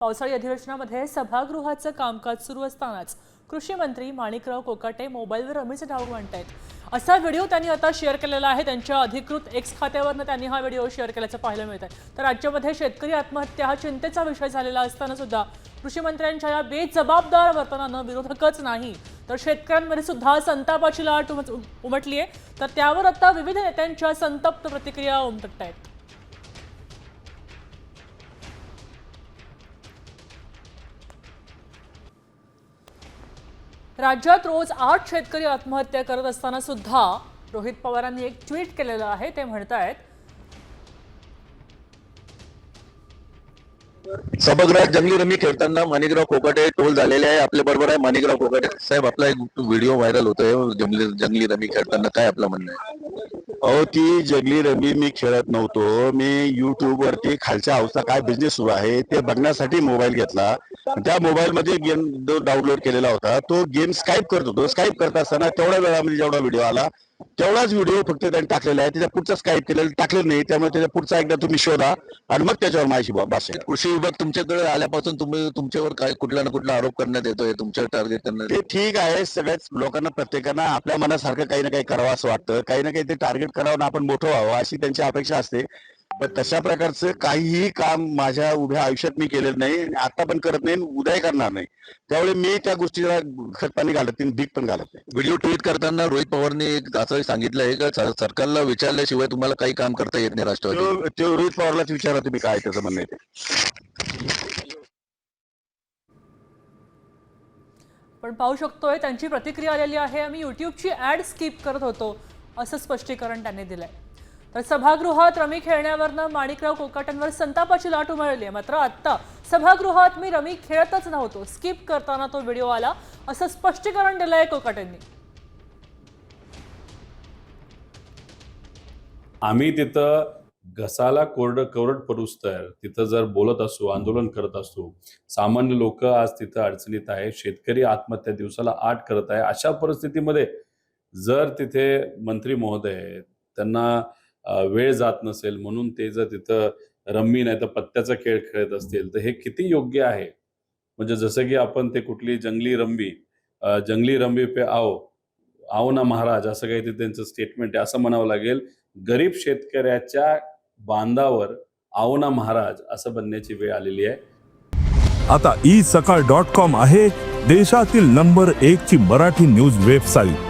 पावसाळी अधिवेशनामध्ये सभागृहाचं कामकाज सुरू असतानाच कृषी मंत्री माणिकराव कोकाटे मोबाईलवर रमीचे ढाव आहेत असा व्हिडिओ त्यांनी आता शेअर केलेला आहे. त्यांच्या अधिकृत एक्स खात्यावरनं त्यांनी हा व्हिडिओ शेअर केल्याचं पाहायला मिळत आहे तर राज्यामध्ये शेतकरी आत्महत्या हा चिंतेचा विषय झालेला असताना सुद्धा कृषी मंत्र्यांच्या या बेजबाबदार वर्तनानं विरोधकच नाही. तर शेतकऱ्यांमध्ये सुद्धा संतापाची लाट उमट- उमटली आहे तर त्यावर आता विविध नेत्यांच्या संतप्त प्रतिक्रिया उमटत आहेत राज्यात रोज आठ शेतकरी आत्महत्या करत असताना सुद्धा रोहित पवारांनी एक ट्विट केलेलं आहे. ते म्हणतायत सभागृहात जंगली रमी खेळताना माणिकराव कोकाटे टोल झालेले आहे. आपल्या बरोबर आहे माणिकराव कोकाटे साहेब आपला एक व्हिडिओ व्हायरल होतोय. जंगली जंगली रमी खेळताना काय आपलं म्हणणं आहे? अहो ती जगली रमी मी खेळत नव्हतो. मी युट्यूब वरती खालच्या अवस्था काय बिझनेस सुरू आहे ते बघण्यासाठी मोबाईल घेतला. त्या मोबाईल मध्ये गेम डाउनलोड केलेला होता तो गेम स्काईप करत होतो. स्काईप करत असताना तेवढ्या वेळामध्ये जेवढा व्हिडिओ आला तेवढाच व्हिडिओ फक्त त्यांनी टाकलेला आहे. त्याच्या पुढचा स्काईप केलेला टाकलेलं नाही. त्यामुळे त्याच्या पुढचा एकदा तुम्ही शोधा आणि मग त्याच्यावर माझी भाषा कृषी विभाग तुमच्याकडे आल्यापासून तुम्ही तुमच्यावर काय कुठला ना कुठला आरोप करण्यात येतोय? तुमच्या टार्गेट करण्यात ते ठीक आहे. सगळ्याच लोकांना प्रत्येकानं आपल्या मनासारखं काही ना काही करावं असं वाटतं. काही ना काही ते टार्गेट करावं आपण मोठं व्हावं अशी त्यांची अपेक्षा असते. पण तशा प्रकारचं काहीही काम माझ्या उभ्या आयुष्यात मी केलेलं नाही आणि आता पण करत नाही आणि उद्याही करणार नाही. त्यामुळे मी त्या गोष्टीला खतपाणी घालत नाही भीक पण घालत नाही. व्हिडिओ ट्विट करताना रोहित पवारने एक असं सांगितलं आहे का सर- सरकारला विचारल्याशिवाय तुम्हाला काही काम करता येत नाही राष्ट्रवादी? तो- रोहित पवारलाच विचारा तुम्ही काय त्याचं म्हणणं ते. पण पाहू शकतोय त्यांची प्रतिक्रिया आलेली आहे. आम्ही युट्यूबची ऍड स्किप करत होतो असं स्पष्टीकरण त्यांनी दिलंय. तर सभागृहात रमी खेळण्यावरनं माणिकराव कोकाटांवर संतापाची लाट उमळली आहे. मात्र आत्ता सभागृहात मी रमी खेळतच नव्हतो. स्किप करताना तो व्हिडिओ आला. असं स्पष्टीकरण दिलं आहे कोकाटांनी. आम्ही तिथं घसाला कोरड कोरड पडूस तर तिथं जर बोलत असू आंदोलन करत असू सामान्य लोक आज तिथं अडचणीत आहे. शेतकरी आत्महत्या दिवसाला आठ करत आहे. अशा परिस्थितीमध्ये जर तिथे मंत्री महोदय त्यांना वेळ जात नसेल म्हणून ते जर तिथं रम्मी नाही तर पत्त्याचा खेळ खेळत असतील तर हे किती योग्य आहे? म्हणजे जसं की आपण ते कुठली जंगली रंबी जंगली रंबी पे आओ आओ ना महाराज असं काही ते त्यांचं स्टेटमेंट आहे असं म्हणावं लागेल गरीब शेतकऱ्याच्या बांधावर आओ ना महाराज असं बनण्याची वेळ आलेली आहे. आता ई सकाळ डॉट कॉम आहे देशातील नंबर एक ची मराठी न्यूज वेबसाईट.